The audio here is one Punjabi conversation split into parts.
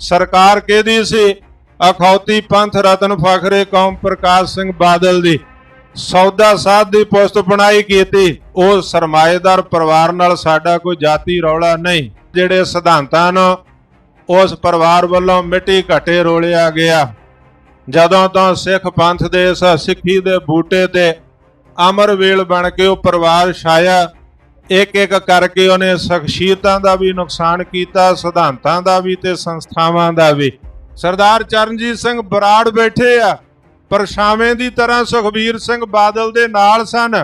ਸਰਕਾਰ ਕਿਹਦੀ ਸੀ? ਅਖੌਤੀ ਪੰਥ ਰਤਨ ਫਖਰੇ ਕੌਮ ਪ੍ਰਕਾਸ਼ ਸਿੰਘ ਬਾਦਲ ਦੀ। ਸੌਦਾ ਸਾਧ ਦੀ ਪੁਸਤ ਬਣਾਈ ਕੀਤੀ। ਉਹ ਸਰਮਾਏਦਾਰ ਪਰਿਵਾਰ ਨਾਲ ਸਾਡਾ ਕੋਈ ਜਾਤੀ ਰੌਲਾ ਨਹੀਂ। ਜਿਹੜੇ ਸਿਧਾਂਤਾਂ ਨੂੰ ਉਸ ਪਰਿਵਾਰ ਵੱਲੋਂ ਮਿੱਟੀ ਘਟੇ ਰੋਲਿਆ ਗਿਆ। ਜਦੋਂ ਤੋਂ ਸਿੱਖ ਪੰਥ ਦੇ ਇਸ ਸਿੱਖੀ ਦੇ ਬੂਟੇ ਤੇ ਅਮਰ ਵੇਲ ਬਣ ਕੇ ਉਹ ਪਰਿਵਾਰ ਛਾਇਆ ਇੱਕ ਇੱਕ ਕਰਕੇ ਉਹਨੇ ਸ਼ਖਸੀਅਤਾਂ ਦਾ ਵੀ ਨੁਕਸਾਨ ਕੀਤਾ, ਸਿਧਾਂਤਾਂ ਦਾ ਵੀ ਤੇ ਸੰਸਥਾਵਾਂ ਦਾ ਵੀ। ਸਰਦਾਰ ਚਰਨਜੀਤ ਸਿੰਘ ਬਰਾੜ ਬੈਠੇ ਆ ਪਰਛਾਵੇਂ ਦੀ ਤਰ੍ਹਾਂ ਸੁਖਬੀਰ ਸਿੰਘ ਬਾਦਲ ਦੇ ਨਾਲ ਸਨ।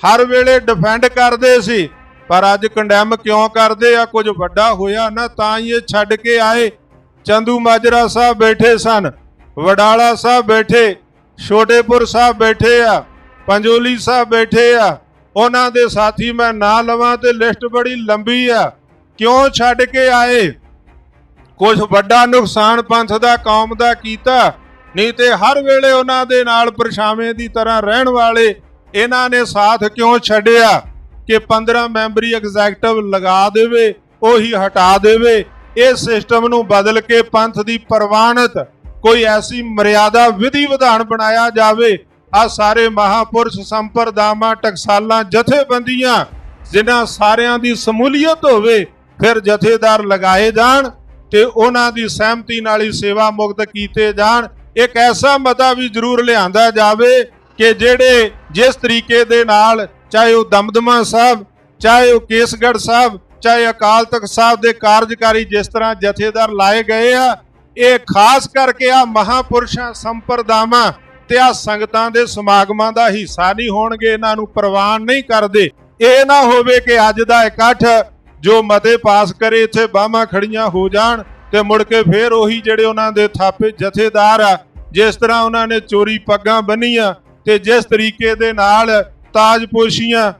ਹਰ ਵੇਲੇ ਡਿਫੈਂਡ ਕਰਦੇ ਸੀ, ਪਰ ਅੱਜ ਕੰਡੈਮ ਕਿਉਂ ਕਰਦੇ ਆ? ਕੁਝ ਵੱਡਾ ਹੋਇਆ ਨਾ, ਤਾਂ ਹੀ ਇਹ ਛੱਡ ਕੇ ਆਏ। ਚੰਦੂ ਮਾਜਰਾ ਸਾਹਿਬ ਬੈਠੇ ਸਨ, ਵਡਾਲਾ ਸਾਹਿਬ ਬੈਠੇ, ਛੋਟੇਪੁਰ ਸਾਹਿਬ ਬੈਠੇ ਆ, ਪੰਜੋਲੀ ਸਾਹਿਬ ਬੈਠੇ ਆ ਉਹਨਾਂ ਦੇ ਸਾਥੀ ਮੈਂ ਨਾ ਲਵਾਂ ਤੇ ਲਿਸਟ ਬੜੀ ਲੰਬੀ ਆ। ਕਿਉਂ ਛੱਡ ਕੇ ਆਏ? ਕੁਝ ਵੱਡਾ ਨੁਕਸਾਨ ਪੰਥ ਦਾ, ਕੌਮ ਦਾ ਕੀਤਾ। ਨਹੀਂ ਤੇ ਹਰ ਵੇਲੇ ਉਹਨਾਂ ਦੇ ਨਾਲ ਪਰਛਾਵੇਂ ਦੀ ਤਰ੍ਹਾਂ ਰਹਿਣ ਵਾਲੇ ਇਹਨਾਂ ਨੇ ਸਾਥ ਕਿਉਂ ਛੱਡਿਆ? ਕਿ 15 ਮੈਂਬਰੀ ਐਗਜ਼ੈਕਟਿਵ ਲਗਾ ਦੇਵੇ, ਉਹੀ ਹਟਾ ਦੇਵੇ। ਇਹ ਸਿਸਟਮ ਨੂੰ ਬਦਲ ਕੇ ਪੰਥ ਦੀ ਪ੍ਰਵਾਨਤ ਕੋਈ ਐਸੀ ਮਰਿਆਦਾ ਵਿਧੀ ਵਿਧਾਨ ਬਣਾਇਆ ਜਾਵੇ ਆ ਸਾਰੇ ਮਹਾਪੁਰਸ਼ ਸੰਪਰਦਾਵਾਂ, ਟਕਸਾਲਾਂ, ਜਥੇਬੰਦੀਆਂ, ਜਿਨ੍ਹਾਂ ਸਾਰਿਆਂ ਦੀ ਸਮੂਲੀਅਤ ਹੋਵੇ, ਫਿਰ ਜਥੇਦਾਰ ਲਗਾਏ ਜਾਣ ਤੇ ਉਹਨਾਂ ਦੀ ਸਹਿਮਤੀ ਨਾਲ ਹੀ ਸੇਵਾ ਮੁਕਤ ਕੀਤੇ ਜਾਣ। ਇੱਕ ਐਸਾ ਮਤਾ ਵੀ ਜ਼ਰੂਰ ਲਿਆਂਦਾ ਜਾਵੇ ਕਿ ਜਿਹੜੇ ਜਿਸ ਤਰੀਕੇ ਦੇ ਨਾਲ ਚਾਹੇ ਉਹ ਦਮਦਮਾ ਸਾਹਿਬ, ਚਾਹੇ ਉਹ ਕੇਸਗੜ੍ਹ ਸਾਹਿਬ, ਚਾਹੇ ਅਕਾਲ ਤਖਤ ਸਾਹਿਬ ਦੇ ਕਾਰਜਕਾਰੀ ਜਿਸ ਤਰ੍ਹਾਂ ਜਥੇਦਾਰ ਲਾਏ ਗਏ ਆ, ਇਹ ਖਾਸ ਕਰਕੇ ਆ ਮਹਾਪੁਰਸ਼ਾਂ ਸੰਪਰਦਾਵਾਂ ਤੇ ਆ ਸੰਗਤਾਂ ਦੇ ਸਮਾਗਮਾਂ ਦਾ ਹਿੱਸਾ ਨਹੀਂ ਹੋਣਗੇ, ਇਹਨਾਂ ਨੂੰ ਪ੍ਰਵਾਨ ਨਹੀਂ ਕਰਦੇ। ਇਹ ਨਾ ਹੋਵੇ ਕਿ ਅੱਜ ਦਾ ਇਕੱਠ ਜੋ ਮਤੇ ਪਾਸ ਕਰੇ, ਇੱਥੇ ਬਾਹਾਂ ਖੜੀਆਂ ਹੋ ਜਾਣ ਤੇ ਮੁੜ ਕੇ ਫੇਰ ਉਹੀ ਜਿਹੜੇ ਉਹਨਾਂ ਦੇ ਥਾਪੇ ਜਥੇਦਾਰ ਆ, ਜਿਸ ਤਰ੍ਹਾਂ ਉਹਨਾਂ ਨੇ ਚੋਰੀ ਪੱਗਾਂ ਬੰਨੀਆਂ ਤੇ ਜਿਸ ਤਰੀਕੇ ਦੇ ਨਾਲ ਤਾਜਪੋਸ਼ੀਆਂ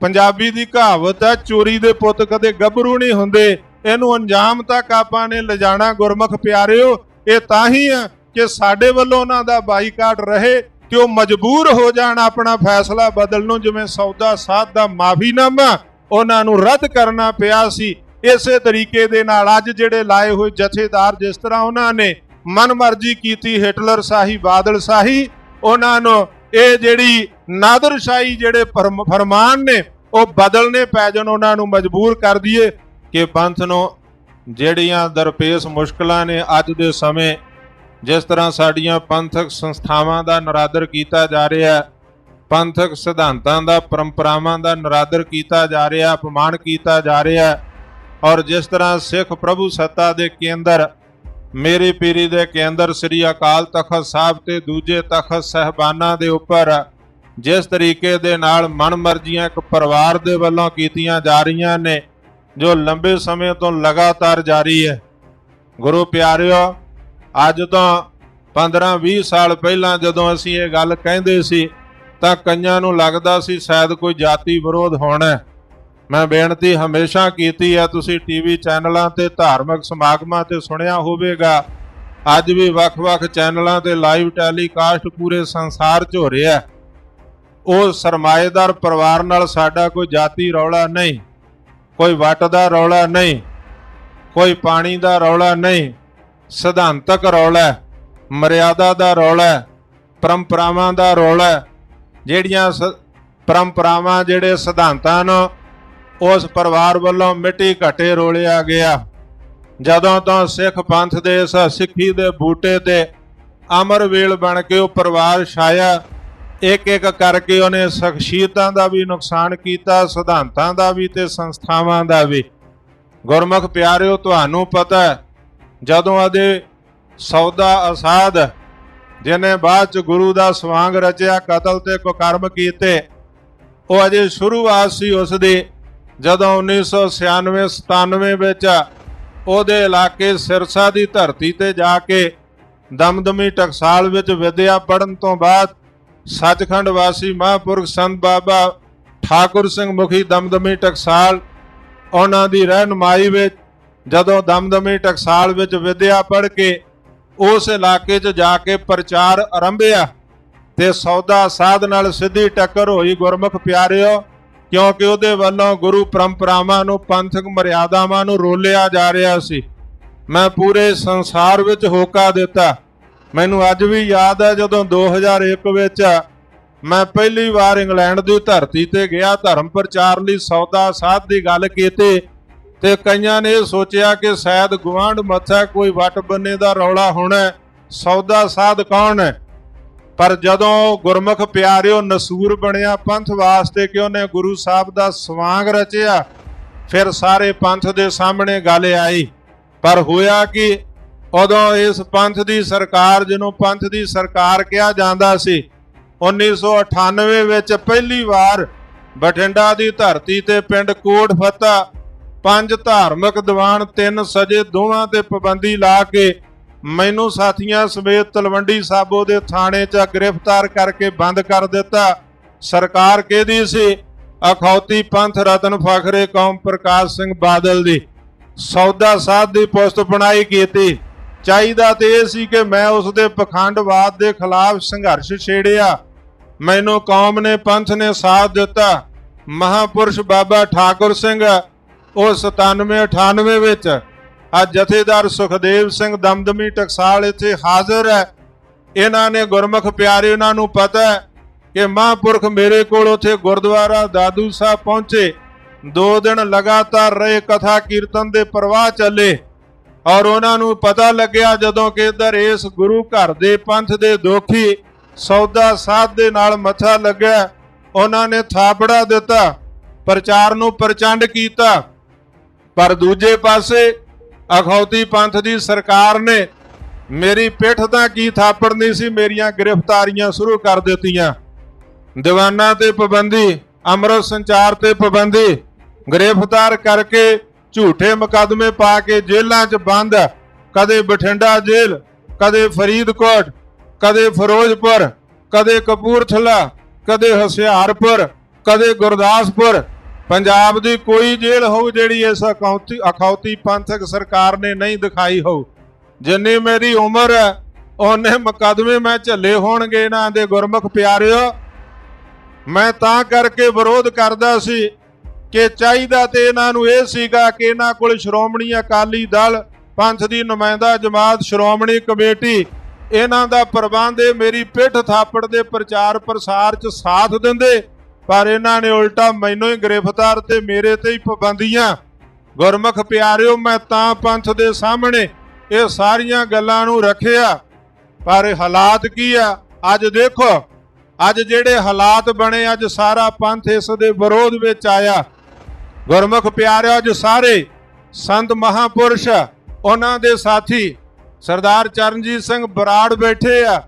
ਪੰਜਾਬੀ ਦੀ ਕਹਾਵਤ ਹੈ ਚੋਰੀ ਦੇ ਪੁੱਤ ਕਦੇ ਗੱਭਰੂ ਨਹੀਂ ਹੁੰਦੇ। ਇਹਨੂੰ ਅੰਜਾਮ ਤੱਕ ਆਪਾਂ ਨੇ ਲਿਜਾਣਾ ਗੁਰਮੁਖ ਪਿਆਰਿਓ, ਇਹ ਤਾਂ ਹੀ ਆ ਕਿ ਸਾਡੇ ਵੱਲੋਂ ਉਹਨਾਂ ਦਾ ਬਾਈਕਾਟ ਰਹੇ ਕਿ ਉਹ ਮਜਬੂਰ ਹੋ ਜਾਣ ਆਪਣਾ ਫੈਸਲਾ ਬਦਲਣ ਨੂੰ, ਜਿਵੇਂ ਸੌਦਾ ਸਾਧ ਦਾ ਮਾਫੀਨਾਮਾ ਉਹਨਾਂ ਨੂੰ ਰੱਦ ਕਰਨਾ ਪਿਆ ਸੀ। ਇਸੇ ਤਰੀਕੇ ਦੇ ਨਾਲ ਅੱਜ ਜਿਹੜੇ ਲਾਏ ਹੋਏ ਜਥੇਦਾਰ ਜਿਸ ਤਰ੍ਹਾਂ ਉਹਨਾਂ ਨੇ ਮਨਮਰਜ਼ੀ ਕੀਤੀ, ਹਿਟਲਰ ਸ਼ਾਹੀ, ਬਾਦਲ ਸ਼ਾਹੀ, ਉਹਨਾਂ ਨੂੰ ਇਹ ਜਿਹੜੀ ਨਾਦਰਸ਼ਾਹੀ ਜਿਹੜੇ ਫਰਮ- ਫਰਮਾਨ ਨੇ, ਉਹ ਬਦਲਨੇ ਪੈ ਜਾਣ, ਉਹਨਾਂ ਨੂੰ ਮਜਬੂਰ ਕਰ ਦਈਏ ਕਿ ਪੰਥ ਨੂੰ ਜਿਹੜੀਆਂ ਦਰਪੇਸ਼ ਮੁਸ਼ਕਲਾਂ ਨੇ ਅੱਜ ਦੇ ਸਮੇਂ ਜਿਸ ਤਰ੍ਹਾਂ ਸਾਡੀਆਂ ਪੰਥਕ ਸੰਸਥਾਵਾਂ ਦਾ ਨਰਾਦਰ ਕੀਤਾ ਜਾ ਰਿਹਾ ਹੈ, ਪੰਥਕ ਸਿਧਾਂਤਾਂ ਦਾ, ਪਰੰਪਰਾਵਾਂ ਦਾ ਨਰਾਦਰ ਕੀਤਾ ਜਾ ਰਿਹਾ, ਅਪਮਾਨ ਕੀਤਾ ਜਾ ਰਿਹਾ ਔਰ ਜਿਸ ਤਰ੍ਹਾਂ ਸਿੱਖ ਪ੍ਰਭੂ ਸੱਤਾ ਦੇ ਕੇਂਦਰ, ਮੇਰੀ ਪੀਰੀ ਦੇ ਕੇਂਦਰ ਸ੍ਰੀ ਅਕਾਲ ਤਖਤ ਸਾਹਿਬ ਤੇ ਦੂਜੇ ਤਖਤ ਸਹਿਬਾਨਾਂ ਦੇ ਉੱਪਰ ਜਿਸ ਤਰੀਕੇ ਦੇ ਨਾਲ ਮਨਮਰਜ਼ੀਆਂ ਇੱਕ ਪਰਿਵਾਰ ਦੇ ਵੱਲੋਂ ਕੀਤੀਆਂ ਜਾ ਰਹੀਆਂ ਨੇ, ਜੋ ਲੰਬੇ ਸਮੇਂ ਤੋਂ ਲਗਾਤਾਰ ਜਾਰੀ ਹੈ। ਗੁਰੂ ਪਿਆਰਿਓ ਅੱਜ ਤੋਂ 15-20 ਸਾਲ ਪਹਿਲਾਂ ਜਦੋਂ ਅਸੀਂ ਇਹ ਗੱਲ ਕਹਿੰਦੇ ਸੀ, ਤਾਂ ਕਈਆਂ ਨੂੰ ਲੱਗਦਾ ਸੀ ਸ਼ਾਇਦ ਕੋਈ ਜਾਤੀ ਵਿਰੋਧ ਹੋਣਾ ਮੈਂ ਬੇਨਤੀ ਹਮੇਸ਼ਾ ਕੀਤੀ ਹੈ, ਤੁਸੀਂ ਟੀਵੀ ਚੈਨਲਾਂ ਤੇ ਧਾਰਮਿਕ ਸਮਾਗਮਾਂ ਤੇ ਸੁਣਿਆ ਹੋਵੇਗਾ। ਅੱਜ ਵੀ ਵੱਖ-ਵੱਖ ਚੈਨਲਾਂ ਤੇ ਲਾਈਵ ਟੈਲੀਕਾਸਟ ਪੂਰੇ ਸੰਸਾਰ 'ਚ ਹੋ ਰਿਹਾ ਉਹ ਸਰਮਾਏਦਾਰ ਪਰਿਵਾਰ ਨਾਲ ਸਾਡਾ ਕੋਈ ਜਾਤੀ ਰੌਲਾ ਨਹੀਂ, ਕੋਈ ਵੱਟ ਦਾ ਰੌਲਾ ਨਹੀਂ, ਕੋਈ ਪਾਣੀ ਦਾ ਰੌਲਾ ਨਹੀਂ ਸਿਧਾਂਤਕ ਰੌਲਾ ਹੈ, ਮਰਿਆਦਾ ਦਾ ਰੌਲਾ ਹੈ, ਪਰੰਪਰਾਵਾਂ ਦਾ ਰੌਲਾ ਜਿਹੜੀਆਂ ਸ- ਪਰੰਪਰਾਵਾਂ ਜਿਹੜੇ ਸਿਧਾਂਤਾਂ ਨੂੰ ਉਸ ਪਰਿਵਾਰ ਵੱਲੋਂ ਮਿੱਟੀ ਘਟੇ ਰੋਲਿਆ ਗਿਆ। ਜਦੋਂ ਤੋਂ ਸਿੱਖ ਪੰਥ ਦੇ ਇਸ ਸਿੱਖੀ ਦੇ ਬੂਟੇ ਤੇ ਅਮਰ ਵੇਲ ਬਣ ਕੇ ਉਹ ਪਰਿਵਾਰ ਛਾਇਆ ਇੱਕ ਇੱਕ ਕਰਕੇ ਉਹਨੇ ਸ਼ਖਸੀਅਤਾਂ ਦਾ ਵੀ ਨੁਕਸਾਨ ਕੀਤਾ ਸਿਧਾਂਤਾਂ ਦਾ ਵੀ ਤੇ ਸੰਸਥਾਵਾਂ ਦਾ ਵੀ। ਗੁਰਮੁਖ ਪਿਆਰਿਓ ਤੁਹਾਨੂੰ ਪਤਾ ਹੈ ਜਦੋਂ ਆਦੇ ਸੌਦਾ ਅਸਾਦ, ਜਿਹਨੇ ਬਾਅਦ ਚ ਗੁਰੂ ਦਾ ਸਵਾਂਗ ਰਚਿਆ, ਕਤਲ ਤੇ ਕੁਕਰਮ ਕੀਤੇ, ਉਹ ਅਜੇ ਸ਼ੁਰੂਆਤ ਸੀ ਉਸ ਦੀ। ਜਦੋਂ 1996 97 ਵਿੱਚ ਉਹਦੇ ਇਲਾਕੇ ਸਿਰਸਾ ਦੀ ਧਰਤੀ ਤੇ ਜਾ ਕੇ ਦਮਦਮੀ ਟਕਸਾਲ ਵਿੱਚ ਵਿਦਿਆ ਪੜਨ ਤੋਂ ਬਾਅਦ ਸੱਚਖੰਡ ਵਾਸੀ ਮਹਾਂਪੁਰਖ ਸੰਤ ਬਾਬਾ ਠਾਕੁਰ ਸਿੰਘ ਮੁਖੀ ਦਮਦਮੀ ਟਕਸਾਲ, ਉਹਨਾਂ ਦੀ ਰਹਿਨਮਾਈ ਵਿੱਚ ਜਦੋਂ ਦਮਦਮੀ ਟਕਸਾਲ ਵਿੱਚ ਵਿਦਿਆ ਪੜ੍ਹ ਕੇ ਉਸ ਇਲਾਕੇ 'ਚ ਜਾ ਕੇ ਪ੍ਰਚਾਰ ਆਰੰਭਿਆ ਤੇ ਸੌਦਾ ਸਾਧ ਨਾਲ ਸਿੱਧੀ ਟੱਕਰ ਹੋਈ, ਗੁਰਮੁਖ ਪਿਆਰਿਓ, ਕਿਉਂਕਿ ਉਹਦੇ ਵੱਲੋਂ ਗੁਰੂ ਪਰੰਪਰਾਵਾਂ ਨੂੰ, ਪੰਥਕ ਮਰਿਆਦਾਵਾਂ ਨੂੰ ਰੋਲਿਆ ਜਾ ਰਿਹਾ ਸੀ। ਮੈਂ ਪੂਰੇ ਸੰਸਾਰ ਵਿੱਚ ਹੋਕਾ ਦਿੱਤਾ। ਮੈਨੂੰ ਅੱਜ ਵੀ ਯਾਦ ਹੈ ਜਦੋਂ 2001 ਵਿੱਚ ਮੈਂ ਪਹਿਲੀ ਵਾਰ ਇੰਗਲੈਂਡ ਦੀ ਧਰਤੀ ਤੇ ਗਿਆ, ਧਰਮ ਪ੍ਰਚਾਰ ਲਈ ਸੌਦਾ ਸਾਧ ਦੀ ਗੱਲ ਕੀਤੀ ਤੇ ਕਈਆਂ ਨੇ ਇਹ ਸੋਚਿਆ ਕਿ ਸ਼ਾਇਦ ਗੁਆਂਢ ਮੱਥਾ ਕੋਈ ਵੱਟ ਬੰਨੇ ਦਾ ਰੌਲਾ ਹੋਣਾ ਸੌਦਾ ਸਾਧ ਕੌਣ ਹੈ? ਪਰ ਜਦੋਂ ਗੁਰਮੁਖ ਪਿਆਰਿਓ ਨਸੂਰ ਬਣਿਆ ਪੰਥ ਵਾਸਤੇ ਕਿ ਉਹਨੇ ਗੁਰੂ ਸਾਹਿਬ ਦਾ ਸਵਾਂਗ ਰਚਿਆ, ਫਿਰ ਸਾਰੇ ਪੰਥ ਦੇ ਸਾਹਮਣੇ ਗੱਲ ਆਈ। ਪਰ ਹੋਇਆ ਕਿ ਉਦੋਂ ਇਸ ਪੰਥ ਦੀ ਸਰਕਾਰ ਜਿਹਨੂੰ ਪੰਥ ਦੀ ਸਰਕਾਰ ਕਿਹਾ ਜਾਂਦਾ ਸੀ 1998 ਵਿੱਚ ਪਹਿਲੀ ਵਾਰ ਬਠਿੰਡਾ ਦੀ ਧਰਤੀ ਤੇ ਪਿੰਡ ਕੋਟ ਫਤਾ ਪੰਜ ਧਾਰਮਿਕ ਦੀਵਾਨ, ਤਿੰਨ ਸਜੇ ਦੋਵਾਂ ਤੇ ਪਾਬੰਦੀ ਲਾ ਕੇ ਮੈਨੂੰ ਸਾਥੀਆਂ ਸਮੇਤ ਤਲਵੰਡੀ ਸਾਬੋ ਦੇ ਥਾਣੇ 'ਚ ਗ੍ਰਿਫਤਾਰ ਕਰਕੇ ਬੰਦ ਕਰ ਦਿੱਤਾ। ਸਰਕਾਰ ਕਿਹਦੀ ਸੀ? ਅਖੌਤੀ ਪੰਥ ਰਤਨ ਫਖਰੇ ਕੌਮ ਪ੍ਰਕਾਸ਼ ਸਿੰਘ ਬਾਦਲ ਦੀ। ਸੌਦਾ ਸਾਧ ਦੀ ਪੁਸਤ ਬਣਾਈ ਕੀਤੀ। ਚਾਹੀਦਾ ਤੇ ਇਹ ਸੀ ਕਿ ਮੈਂ ਉਸ ਦੇ ਪਖੰਡਵਾਦ ਦੇ ਖਿਲਾਫ ਸੰਘਰਸ਼ ਛੇੜਿਆ। ਮੈਨੂੰ ਕੌਮ ਨੇ, ਪੰਥ ਨੇ ਸਾਥ ਦਿੱਤਾ। ਮਹਾਪੁਰਸ਼ ਬਾਬਾ ਠਾਕੁਰ ਸਿੰਘ ਉਹ 97 98 ਵਿੱਚ ਅੱਜ ਜਥੇਦਾਰ ਸੁਖਦੇਵ ਸਿੰਘ ਦਮਦਮੀ ਟਕਸਾਲ ਇੱਥੇ ਹਾਜ਼ਰ ਹੈ। ਇਹਨਾਂ ਨੇ ਗੁਰਮੁਖ ਪਿਆਰੇ ਉਹਨਾਂ ਨੂੰ ਪਤਾ ਹੈ ਕਿ ਮਹਾਂਪੁਰਖ ਮੇਰੇ ਕੋਲ ਉੱਥੇ ਗੁਰਦੁਆਰਾ ਦਾਦੂ ਸਾਹਿਬ ਪਹੁੰਚੇ। ਦੋ ਦਿਨ ਲਗਾਤਾਰ ਰਹੇ ਕਥਾ ਕੀਰਤਨ ਦੇ ਪ੍ਰਵਾਹ ਚੱਲੇ ਔਰ ਉਹਨਾਂ ਨੂੰ ਪਤਾ ਲੱਗਿਆ ਜਦੋਂ ਕਿ ਇੱਧਰ ਇਸ ਗੁਰੂ ਘਰ ਦੇ ਪੰਥ ਦੇ ਦੋਖੀ ਸੌਦਾ ਸਾਧ ਦੇ ਨਾਲ ਮੱਥਾ ਲੱਗਿਆ। ਉਹਨਾਂ ਨੇ ਥਾਪੜਾ ਦਿੱਤਾ, ਪ੍ਰਚਾਰ ਨੂੰ ਪ੍ਰਚੰਡ ਕੀਤਾ। ਪਰ ਦੂਜੇ ਪਾਸੇ ਅਖੌਤੀ ਪੰਥ ਦੀ ਸਰਕਾਰ ਨੇ ਮੇਰੀ ਪਿੱਠ ਤਾਂ ਕੀ ਥਾਪੜ ਨਹੀਂ ਸੀ, ਮੇਰੀਆਂ ਗ੍ਰਿਫਤਾਰੀਆਂ ਸ਼ੁਰੂ ਕਰ ਦਿੱਤੀਆਂ। ਦੀਵਾਨਾਂ ਤੇ ਪਾਬੰਦੀ, ਅੰਮ੍ਰਿਤ ਸੰਚਾਰ ਤੇ ਪਾਬੰਦੀ, ਗ੍ਰਿਫਤਾਰ ਕਰਕੇ ਝੂਠੇ ਮੁਕੱਦਮੇ ਪਾ ਕੇ ਜੇਲ੍ਹਾਂ 'ਚ ਬੰਦ, ਕਦੇ ਬਠਿੰਡਾ ਜੇਲ੍ਹ, ਕਦੇ ਫਰੀਦਕੋਟ, ਕਦੇ ਫਿਰੋਜ਼ਪੁਰ, ਕਦੇ ਕਪੂਰਥਲਾ, ਕਦੇ ਹੁਸ਼ਿਆਰਪੁਰ, ਕਦੇ ਗੁਰਦਾਸਪੁਰ ਪੰਜਾਬ ਦੀ ਕੋਈ ਜੇਲ੍ਹ ਹੋਊ ਜਿਹੜੀ ਇਸ ਅਖੌਤੀ ਅਖੌਤੀ ਪੰਥਕ ਸਰਕਾਰ ਨੇ ਨਹੀਂ ਦਿਖਾਈ ਹੋਊ। ਜਿੰਨੀ ਮੇਰੀ ਉਮਰ ਹੈ, ਉਹਨੇ ਮੁਕੱਦਮੇ ਮੈਂ ਝੱਲੇ ਹੋਣਗੇ ਇਹਨਾਂ ਦੇ ਗੁਰਮੁਖ ਪਿਆਰਿਓ। ਮੈਂ ਤਾਂ ਕਰਕੇ ਵਿਰੋਧ ਕਰਦਾ ਸੀ ਕਿ ਚਾਹੀਦਾ ਤੇ ਇਹਨਾਂ ਨੂੰ ਇਹ ਸੀਗਾ ਕਿ ਇਹਨਾਂ ਕੋਲ ਸ਼੍ਰੋਮਣੀ ਅਕਾਲੀ ਦਲ, ਪੰਥ ਦੀ ਨੁਮਾਇੰਦਾ ਜਮਾਤ, ਸ਼੍ਰੋਮਣੀ ਕਮੇਟੀ, ਇਹਨਾਂ ਦਾ ਪ੍ਰਬੰਧ ਇਹ ਮੇਰੀ ਪਿੱਠ ਥਾਪੜ ਦੇ ਪ੍ਰਚਾਰ ਪ੍ਰਸਾਰ 'ਚ ਸਾਥ ਦਿੰਦੇ। ਪਰ ਇਹਨਾਂ ਨੇ ਉਲਟਾ ਮੈਨੂੰ ਹੀ ਗ੍ਰਿਫਤਾਰ ਤੇ ਮੇਰੇ ਤੇ ਹੀ ਪਾਬੰਦੀਆਂ। ਗੁਰਮੁਖ ਪਿਆਰਿਓ, ਮੈਂ ਤਾਂ ਪੰਥ ਦੇ ਸਾਹਮਣੇ ਇਹ ਸਾਰੀਆਂ ਗੱਲਾਂ ਨੂੰ ਰੱਖਿਆ। ਪਰ ਹਾਲਾਤ ਕੀ ਆ? ਅੱਜ ਦੇਖੋ, ਅੱਜ ਜਿਹੜੇ ਹਾਲਾਤ ਬਣੇ, ਅੱਜ ਸਾਰਾ ਪੰਥ ਇਸ ਦੇ ਵਿਰੋਧ ਵਿੱਚ ਆਇਆ। ਗੁਰਮੁਖ ਪਿਆਰਿਓ, ਅੱਜ ਸਾਰੇ ਸੰਤ ਮਹਾਪੁਰਸ਼, ਉਹਨਾਂ ਦੇ ਸਾਥੀ ਸਰਦਾਰ ਚਰਨਜੀਤ ਸਿੰਘ ਬਰਾੜ ਬੈਠੇ ਆ।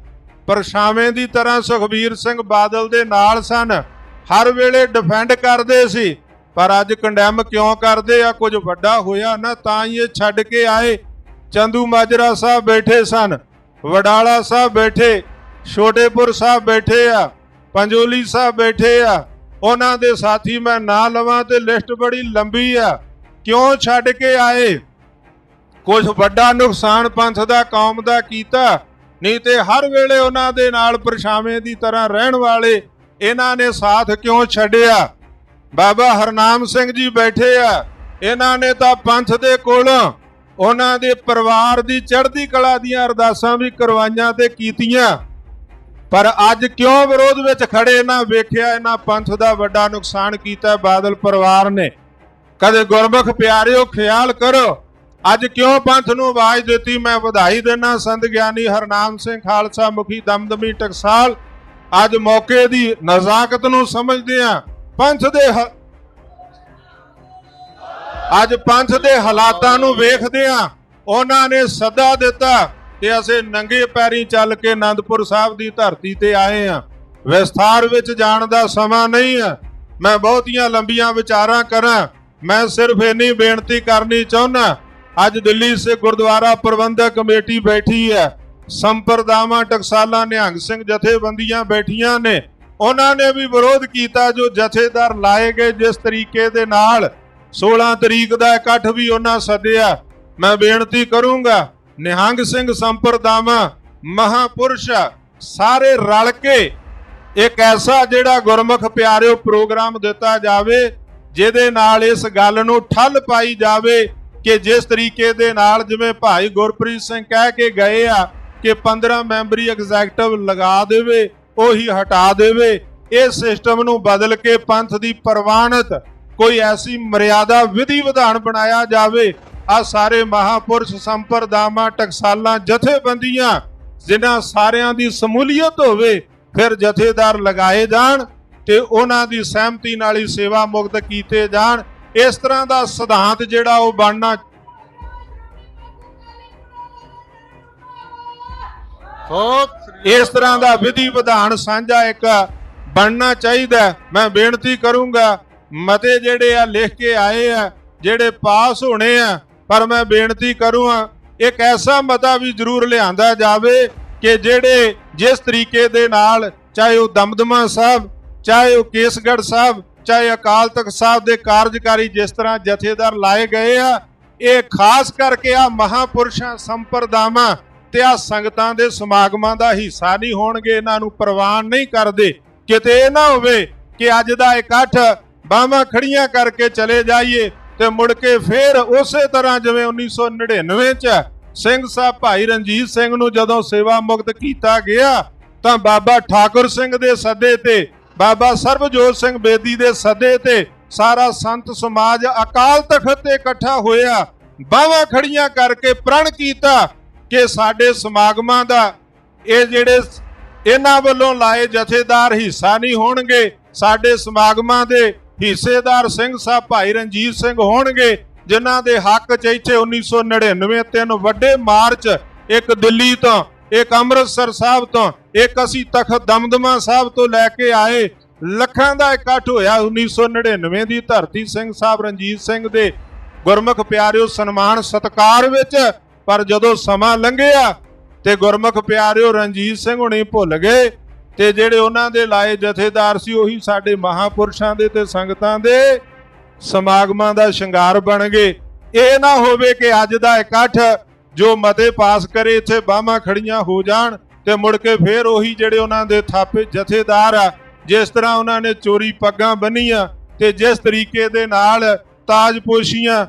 ਪਰਛਾਵੇਂ ਦੀ ਤਰ੍ਹਾਂ ਸੁਖਬੀਰ ਸਿੰਘ ਬਾਦਲ ਦੇ ਨਾਲ ਸਨ। ਹਰ ਵੇਲੇ ਡਿਫੈਂਡ ਕਰਦੇ ਸੀ, ਪਰ ਅੱਜ ਕੰਡੈਮ ਕਿਉਂ ਕਰਦੇ ਆ? ਕੁਝ ਵੱਡਾ ਹੋਇਆ ਨਾ, ਤਾਂ ਹੀ ਇਹ ਛੱਡ ਕੇ ਆਏ। ਚੰਦੂ ਮਾਜਰਾ ਸਾਹਿਬ ਬੈਠੇ ਸਨ, ਵਡਾਲਾ ਸਾਹਿਬ ਬੈਠੇ, ਛੋਟੇਪੁਰ ਸਾਹਿਬ ਬੈਠੇ ਆ, ਪੰਜੋਲੀ ਸਾਹਿਬ ਬੈਠੇ ਆ। ਉਹਨਾਂ ਦੇ ਸਾਥੀ ਮੈਂ ਨਾਂ ਲਵਾਂ ਤੇ ਲਿਸਟ ਬੜੀ ਲੰਬੀ ਆ। ਕਿਉਂ ਛੱਡ ਕੇ ਆਏ? ਕੁਝ ਵੱਡਾ ਨੁਕਸਾਨ ਪੰਥ ਦਾ, ਕੌਮ ਦਾ ਕੀਤਾ। ਨਹੀਂ ਤੇ ਹਰ ਵੇਲੇ ਉਹਨਾਂ ਦੇ ਨਾਲ ਪਰਛਾਵੇਂ ਦੀ ਤਰ੍ਹਾਂ ਰਹਿਣ ਵਾਲੇ ਇਹਨਾਂ ਨੇ ਸਾਥ ਕਿਉਂ ਛੱਡਿਆ? ਬਾਬਾ ਹਰਨਾਮ ਸਿੰਘ ਜੀ ਬੈਠੇ ਆ। ਇਹਨਾਂ ਨੇ ਤਾਂ ਪੰਥ ਦੇ ਕੋਲੋਂ ਉਹਨਾਂ ਦੇ ਪਰਿਵਾਰ ਦੀ ਚੜ੍ਹਦੀ ਕਲਾ ਦੀਆਂ ਅਰਦਾਸਾਂ ਵੀ ਕਰਵਾਈਆਂ ਤੇ ਕੀਤੀਆਂ। ਪਰ ਅੱਜ ਕਿਉਂ ਵਿਰੋਧ ਵਿੱਚ ਖੜੇ ਨਾ ਵੇਖਿਆ ਇਹਨਾਂ ਪੰਥ ਦਾ ਵੱਡਾ ਨੁਕਸਾਨ ਕੀਤਾ ਬਾਦਲ ਪਰਿਵਾਰ ਨੇ। ਕਦੇ ਗੁਰਮੁਖ ਪਿਆਰਿਓ, ਖਿਆਲ ਕਰੋ। ਅੱਜ ਕਿਉਂ ਪੰਥ ਨੂੰ ਆਵਾਜ਼ ਦਿੱਤੀ? ਮੈਂ ਵਧਾਈ ਦੇਣਾ ਸੰਤ ਗਿਆਨੀ ਹਰਨਾਮ ਸਿੰਘ ਖਾਲਸਾ ਮੁਖੀ ਦਮਦਮੀ ਟਕਸਾਲ। ਅੱਜ ਮੌਕੇ ਦੀ ਨਜ਼ਾਕਤ ਨੂੰ ਸਮਝਦੇ ਆ ਪੰਥ ਦੇ ਅੱਜ ਪੰਥ ਦੇ ਹਾਲਾਤਾਂ ਨੂੰ ਵੇਖਦੇ ਆ ਉਹਨਾਂ ਨੇ ਸੱਦਾ ਦਿੱਤਾ ਕਿ ਅਸੀਂ ਨੰਗੇ ਪੈਰੀ ਚੱਲ ਕੇ ਆਨੰਦਪੁਰ ਸਾਹਿਬ ਦੀ ਧਰਤੀ ਤੇ ਆਏ ਆ ਵਿਸਥਾਰ ਵਿੱਚ ਜਾਣ ਦਾ ਸਮਾਂ ਨਹੀਂ ਹੈ। ਮੈਂ ਬਹੁਤੀਆਂ ਲੰਬੀਆਂ ਵਿਚਾਰਾਂ ਕਰਾਂ। ਮੈਂ ਸਿਰਫ ਇੰਨੀ ਬੇਨਤੀ ਕਰਨੀ ਚਾਹੁੰਦਾ, ਅੱਜ ਦਿੱਲੀ ਸੇ ਗੁਰਦੁਆਰਾ ਪ੍ਰਬੰਧਕ ਕਮੇਟੀ ਬੈਠੀ ਹੈ। ਸੰਪਰਦਾਵਾਂ ਟਕਸਾਲਾਂ ਨਿਹੰਗ ਸਿੰਘ ਜਥੇਬੰਦੀਆਂ ਬੈਠੀਆਂ ਨੇ। ਉਹਨਾਂ ਨੇ ਵੀ ਵਿਰੋਧ ਕੀਤਾ ਜੋ ਜਥੇਦਾਰ ਲਾਏ ਗਏ ਜਿਸ ਤਰੀਕੇ ਦੇ ਨਾਲ 16 ਤਰੀਕ ਦਾ ਇਕੱਠ ਵੀ ਉਹਨਾਂ ਸੱਦਿਆ। ਮੈਂ ਬੇਨਤੀ ਕਰੂੰਗਾ, ਨਿਹੰਗ ਸਿੰਘ ਸੰਪਰਦਾਵਾਂ, ਮਹਾਪੁਰਸ਼ ਸਾਰੇ ਰਲ ਕੇ ਇੱਕ ਐਸਾ ਜਿਹੜਾ ਗੁਰਮੁਖ ਪਿਆਰਿਓ ਪ੍ਰੋਗਰਾਮ ਦਿੱਤਾ ਜਾਵੇ, ਜਿਹਦੇ ਨਾਲ ਇਸ ਗੱਲ ਨੂੰ ਠੱਲ ਪਾਈ ਜਾਵੇ ਕਿ ਜਿਸ ਤਰੀਕੇ ਦੇ ਨਾਲ ਜਿਵੇਂ ਭਾਈ ਗੁਰਪ੍ਰੀਤ ਸਿੰਘ ਕਹਿ ਕੇ ਗਏ ਆ ਕਿ 15 ਮੈਂਬਰੀ ਐਗਜ਼ੈਕਟਿਵ ਲਗਾ ਦੇਵੇ, ਉਹੀ ਹਟਾ ਦੇਵੇ। ਇਹ ਸਿਸਟਮ ਨੂੰ ਬਦਲ ਕੇ ਪੰਥ ਦੀ ਪ੍ਰਵਾਨਤ ਕੋਈ ਐਸੀ ਮਰਿਆਦਾ ਵਿਧੀ ਵਿਧਾਨ ਬਣਾਇਆ ਜਾਵੇ। ਆ ਸਾਰੇ ਮਹਾਪੁਰਸ਼ ਸੰਪਰਦਾਵਾਂ, ਟਕਸਾਲਾਂ, ਜਥੇਬੰਦੀਆਂ, ਜਿਨ੍ਹਾਂ ਸਾਰਿਆਂ ਦੀ ਸਮੂਲੀਅਤ ਹੋਵੇ, ਫਿਰ ਜਥੇਦਾਰ ਲਗਾਏ ਜਾਣ ਤੇ ਉਹਨਾਂ ਦੀ ਸਹਿਮਤੀ ਨਾਲ ਹੀ ਸੇਵਾ ਮੁਕਤ ਕੀਤੇ ਜਾਣ। ਇਸ ਤਰ੍ਹਾਂ ਦਾ ਸਿਧਾਂਤ ਜਿਹੜਾ ਉਹ ਬਣਨਾ ਇਸ ਤਰ੍ਹਾਂ ਦਾ ਵਿਧੀ ਵਿਧਾਨ ਸਾਂਝਾ ਇੱਕ ਬਣਨਾ ਚਾਹੀਦਾ ਮੈਂ ਬੇਨਤੀ ਕਰੂੰਗਾ, ਮਤੇ ਜਿਹੜੇ ਆ ਲਿਖ ਕੇ ਆਏ ਆ, ਜਿਹੜੇ ਪਾਸ ਹੋਣੇ ਆ, ਪਰ ਮੈਂ ਬੇਨਤੀ ਕਰੂੰਗਾ, ਇੱਕ ਐਸਾ ਮਤਾ ਵੀ ਜ਼ਰੂਰ ਲਿਆਂਦਾ ਜਾਵੇ ਕਿ ਜਿਹੜੇ ਜਿਸ ਤਰੀਕੇ ਦੇ ਨਾਲ ਚਾਹੇ ਉਹ ਦਮਦਮਾ ਸਾਹਿਬ, ਚਾਹੇ ਉਹ ਕੇਸਗੜ੍ਹ ਸਾਹਿਬ, ਚਾਹੇ ਅਕਾਲ ਤਖਤ ਸਾਹਿਬ ਦੇ ਕਾਰਜਕਾਰੀ ਜਿਸ ਤਰ੍ਹਾਂ ਜਥੇਦਾਰ ਲਾਏ ਗਏ ਆ, ਇਹ ਖਾਸ ਕਰਕੇ ਆ ਮਹਾਪੁਰਸ਼ਾਂ ਸੰਪਰਦਾਵਾਂ ਤੇ ਆ ਸੰਗਤਾਂ ਦੇ ਸਮਾਗਮਾਂ ਦਾ ਹਿੱਸਾ ਨਹੀਂ ਹੋਣਗੇ, ਇਹਨਾਂ ਨੂੰ ਪ੍ਰਵਾਨ ਨਹੀਂ ਕਰਦੇ। ਕਿਤੇ ਇਹ ਨਾ ਹੋਵੇ ਕਿ ਅੱਜ ਦਾ ਇਕੱਠ ਬਾਹਾਂ ਖੜੀਆਂ ਕਰਕੇ ਚਲੇ ਜਾਈਏ ਤੇ ਮੁੜ ਕੇ ਫੇਰ ਉਸੇ ਤਰ੍ਹਾਂ ਜਿਵੇਂ 1999 ਚ ਸਿੰਘ ਸਾਹਿਬ ਭਾਈ ਰਣਜੀਤ ਸਿੰਘ ਨੂੰ ਜਦੋਂ ਸੇਵਾ ਮੁਕਤ ਕੀਤਾ ਗਿਆ, ਤਾਂ ਬਾਬਾ ਠਾਕੁਰ ਸਿੰਘ ਦੇ ਸੱਦੇ ਤੇ, ਬਾਬਾ ਸਰਬਜੋਤ ਸਿੰਘ ਬੇਦੀ ਦੇ ਸੱਦੇ ਤੇ ਸਾਰਾ ਸੰਤ ਸਮਾਜ ਅਕਾਲ ਤਖਤ ਤੇ ਇਕੱਠਾ ਹੋਇਆ, ਬਾਹਾਂ ਖੜੀਆਂ ਕਰਕੇ ਪ੍ਰਣ ਕੀਤਾ। ਕਿ ਸਾਡੇ ਸਮਾਗਮਾਂ ਦਾ ਇਹ ਜਿਹੜੇ ਇਹਨਾਂ ਵੱਲੋਂ ਲਾਏ ਜਥੇਦਾਰ ਹਿੱਸਾ ਨਹੀਂ ਹੋਣਗੇ, ਸਾਡੇ ਸਮਾਗਮਾਂ ਦੇ ਹਿੱਸੇਦਾਰ ਸਿੰਘ ਸਾਹਿਬ ਭਾਈ ਰਣਜੀਤ ਸਿੰਘ ਹੋਣਗੇ, ਜਿਨ੍ਹਾਂ ਦੇ ਹੱਕ 'ਚ ਇੱਥੇ 1999 ਤਿੰਨ ਵੱਡੇ ਮਾਰਚ, ਇੱਕ ਦਿੱਲੀ ਤੋਂ, ਇੱਕ ਅੰਮ੍ਰਿਤਸਰ ਸਾਹਿਬ ਤੋਂ, ਇੱਕ ਅਸੀਂ ਤਖਤ ਦਮਦਮਾ ਸਾਹਿਬ ਤੋਂ ਲੈ ਕੇ ਆਏ। ਲੱਖਾਂ ਦਾ ਇਕੱਠ ਹੋਇਆ 1999 ਦੀ ਧਰਤੀ ਸਿੰਘ ਸਾਹਿਬ ਰਣਜੀਤ ਸਿੰਘ ਦੇ ਗੁਰਮੁਖ ਪਿਆਰਿਓ ਸਨਮਾਨ ਸਤਕਾਰ ਵਿੱਚ। ਪਰ ਜਦੋਂ ਸਮਾਂ ਲੰਘਿਆ ਤੇ ਗੁਰਮੁਖ ਪਿਆਰਿਓ ਰਣਜੀਤ ਸਿੰਘ ਹੁਣੀ ਭੁੱਲ ਗਏ ਤੇ ਜਿਹੜੇ ਉਹਨਾਂ ਦੇ ਲਾਏ ਜਥੇਦਾਰ ਸੀ ਉਹੀ ਸਾਡੇ ਮਹਾਪੁਰਸ਼ਾਂ ਦੇ ਤੇ ਸੰਗਤਾਂ ਦੇ ਸਮਾਗਮਾਂ ਦਾ ਸ਼ਿੰਗਾਰ ਬਣ ਗਏ। ਇਹ ਨਾ ਹੋਵੇ ਕਿ ਅੱਜ ਦਾ ਇਕੱਠ ਜੋ ਮਤੇ ਪਾਸ ਕਰੇ, ਇੱਥੇ ਬਾਹਾਂ ਖੜੀਆਂ ਹੋ ਜਾਣ ਤੇ ਮੁੜ ਕੇ ਫੇਰ ਉਹੀ ਜਿਹੜੇ ਉਹਨਾਂ ਦੇ ਥਾਪੇ ਜਥੇਦਾਰ ਆ, ਜਿਸ ਤਰ੍ਹਾਂ ਉਹਨਾਂ ਨੇ ਚੋਰੀ ਪੱਗਾਂ ਬੰਨੀਆਂ ਤੇ ਜਿਸ ਤਰੀਕੇ ਦੇ ਨਾਲ ਤਾਜਪੋਸ਼ੀਆਂ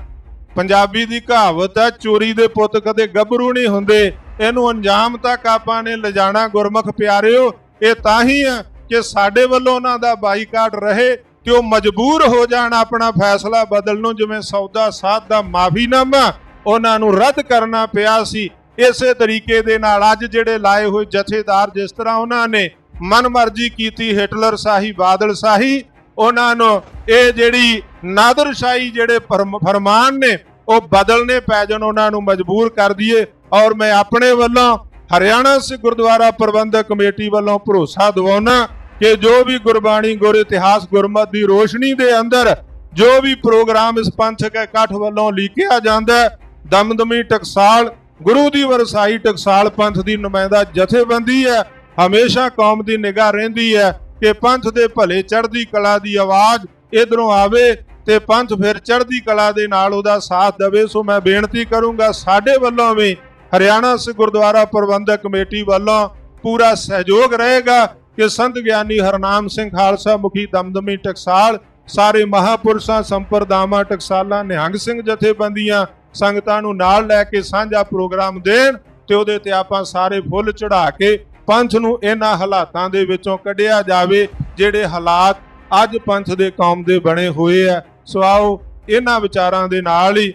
ਪੰਜਾਬੀ ਦੀ ਕਹਾਵਤ ਹੈ, ਚੋਰੀ ਦੇ ਪੁੱਤ ਕਦੇ ਗੱਭਰੂ ਨਹੀਂ ਹੁੰਦੇ। ਇਹਨੂੰ ਅੰਜਾਮ ਤੱਕ ਆਪਾਂ ਨੇ ਲਿਜਾਣਾ, ਗੁਰਮੁਖ ਪਿਆਰਿਓ, ਇਹ ਤਾਂ ਹੀ ਆ ਕਿ ਸਾਡੇ ਵੱਲੋਂ ਉਹਨਾਂ ਦਾ ਬਾਈਕਾਟ ਰਹੇ ਕਿ ਉਹ ਮਜਬੂਰ ਹੋ ਜਾਣ ਆਪਣਾ ਫੈਸਲਾ ਬਦਲਣ ਨੂੰ, ਜਿਵੇਂ ਸੌਦਾ ਸਾਧ ਦਾ ਮਾਫੀਨਾਮਾ ਉਹਨਾਂ ਨੂੰ ਰੱਦ ਕਰਨਾ ਪਿਆ ਸੀ। ਇਸੇ ਤਰੀਕੇ ਦੇ ਨਾਲ ਅੱਜ ਜਿਹੜੇ ਲਾਏ ਹੋਏ ਜਥੇਦਾਰ ਜਿਸ ਤਰ੍ਹਾਂ ਉਹਨਾਂ ਨੇ ਮਨਮਰਜ਼ੀ ਕੀਤੀ, ਹਿਟਲਰ ਸਾਹੀ, ਬਾਦਲ ਸਾਹੀ, ਉਹਨਾਂ ਨੂੰ ਇਹ ਜਿਹੜੀ ਨਾਦਰਸ਼ਾਹੀ ਜਿਹੜੇ ਫਰਮ- ਫਰਮਾਨ ਨੇ ਉਹ ਬਦਲਨੇ ਪੈ ਜਾਣ, ਉਹਨਾਂ ਨੂੰ ਮਜਬੂਰ ਕਰ ਦਈਏ। ਔਰ ਮੈਂ ਆਪਣੇ ਵੱਲੋਂ ਹਰਿਆਣਾ ਸਿੱਖ ਗੁਰਦੁਆਰਾ ਪ੍ਰਬੰਧਕ ਕਮੇਟੀ ਵੱਲੋਂ ਭਰੋਸਾ ਦਿਵਾਉਣਾ ਕਿ ਜੋ ਵੀ ਗੁਰਬਾਣੀ ਗੁਰ ਇਤਿਹਾਸ ਗੁਰਮਤ ਦੀ ਰੋਸ਼ਨੀ ਦੇ ਅੰਦਰ ਜੋ ਵੀ ਪ੍ਰੋਗਰਾਮ ਇਸ ਪੰਥਕ ਇਕੱਠ ਵੱਲੋਂ ਲੀਕਿਆ ਜਾਂਦਾ ਦਮਦਮੀ ਟਕਸਾਲ, ਗੁਰੂ ਦੀ ਵਰਸਾਈ ਟਕਸਾਲ ਪੰਥ ਦੀ ਨੁਮਾਇੰਦਾ ਜਥੇਬੰਦੀ ਹੈ, ਹਮੇਸ਼ਾ ਕੌਮ ਦੀ ਨਿਗਾਹ ਰਹਿੰਦੀ ਹੈ ਕਿ ਪੰਥ ਦੇ ਭਲੇ ਚੜ੍ਹਦੀ ਕਲਾ ਦੀ ਆਵਾਜ਼ ਇਧਰੋਂ ਆਵੇ ਤੇ ਪੰਥ ਫਿਰ ਚੜ੍ਹਦੀ ਕਲਾ ਦੇ ਨਾਲ ਉਹਦਾ ਸਾਥ ਦੇਵੇ, ਸੋ ਮੈਂ ਬੇਨਤੀ ਕਰੂੰਗਾ ਸਾਡੇ ਵੱਲੋਂ ਵੀ ਹਰਿਆਣਾ ਸਿੱਖ ਗੁਰਦੁਆਰਾ ਪ੍ਰਬੰਧਕ ਕਮੇਟੀ ਵੱਲੋਂ ਪੂਰਾ ਸਹਿਯੋਗ ਰਹੇਗਾ ਕਿ ਸੰਤ ਗਿਆਨੀ ਹਰਨਾਮ ਸਿੰਘ ਖਾਲਸਾ ਮੁਖੀ ਦਮਦਮੀ ਟਕਸਾਲ, ਸਾਰੇ ਮਹਾਪੁਰਸ਼ਾਂ, ਸੰਪਰਦਾਵਾਂ, ਟਕਸਾਲਾਂ, ਨਿਹੰਗ ਸਿੰਘ ਜਥੇਬੰਦੀਆਂ ਸੰਗਤਾਂ ਨੂੰ ਨਾਲ ਲੈ ਕੇ ਸਾਂਝਾ ਪ੍ਰੋਗਰਾਮ ਦੇਣ ਤੇ ਉਹਦੇ ਤੇ ਆਪਾਂ ਸਾਰੇ ਫੁੱਲ ਚੜਾ ਕੇ ਪੰਥ ਨੂੰ ਇਹਨਾਂ ਹਾਲਾਤਾਂ ਦੇ ਵਿੱਚੋਂ ਕੱਢਿਆ ਜਾਵੇ, ਜਿਹੜੇ ਹਾਲਾਤ ਅੱਜ ਪੰਥ ਦੇ ਕੌਮ ਦੇ ਬਣੇ ਹੋਏ ਆ। ਸੋ ਆਓ ਇਹਨਾਂ ਵਿਚਾਰਾਂ ਦੇ ਨਾਲ ਹੀ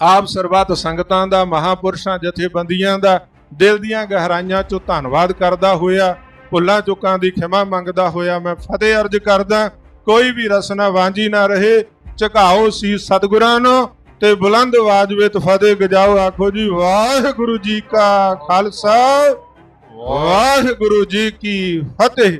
ਆਪ ਸਰਬੱਤ ਸੰਗਤਾਂ ਦਾ, ਮਹਾਪੁਰਸ਼ਾਂ, ਜਥੇਬੰਦੀਆਂ ਦਾ ਦਿਲ ਦੀਆਂ ਗਹਿਰਾਈਆਂ ਚੋਂ ਧੰਨਵਾਦ ਕਰਦਾ ਹੋਇਆ, ਭੁੱਲਾਂ ਚੁੱਕਾਂ ਦੀ ਖਿਮਾ ਮੰਗਦਾ ਹੋਇਆ ਮੈਂ ਫਤਿਹ ਅਰਜ ਕਰਦਾ, ਕੋਈ ਵੀ ਰਸਨਾ ਵਾਂਝੀ ਨਾ ਰਹੇ, ਝੁਕਾਓ ਸੀ ਸਤਿਗੁਰਾਂ ਨੂੰ ਤੇ ਬੁਲੰਦ ਆਵਾਜ਼ ਵਿੱਚ ਫਤਿਹ ਗਜਾਓ, ਆਖੋ ਜੀ, ਵਾਹਿਗੁਰੂ ਜੀ ਕਾ ਖਾਲਸਾ, ਵਾਹਿਗੁਰੂ ਜੀ ਕੀ ਫਤਿਹ।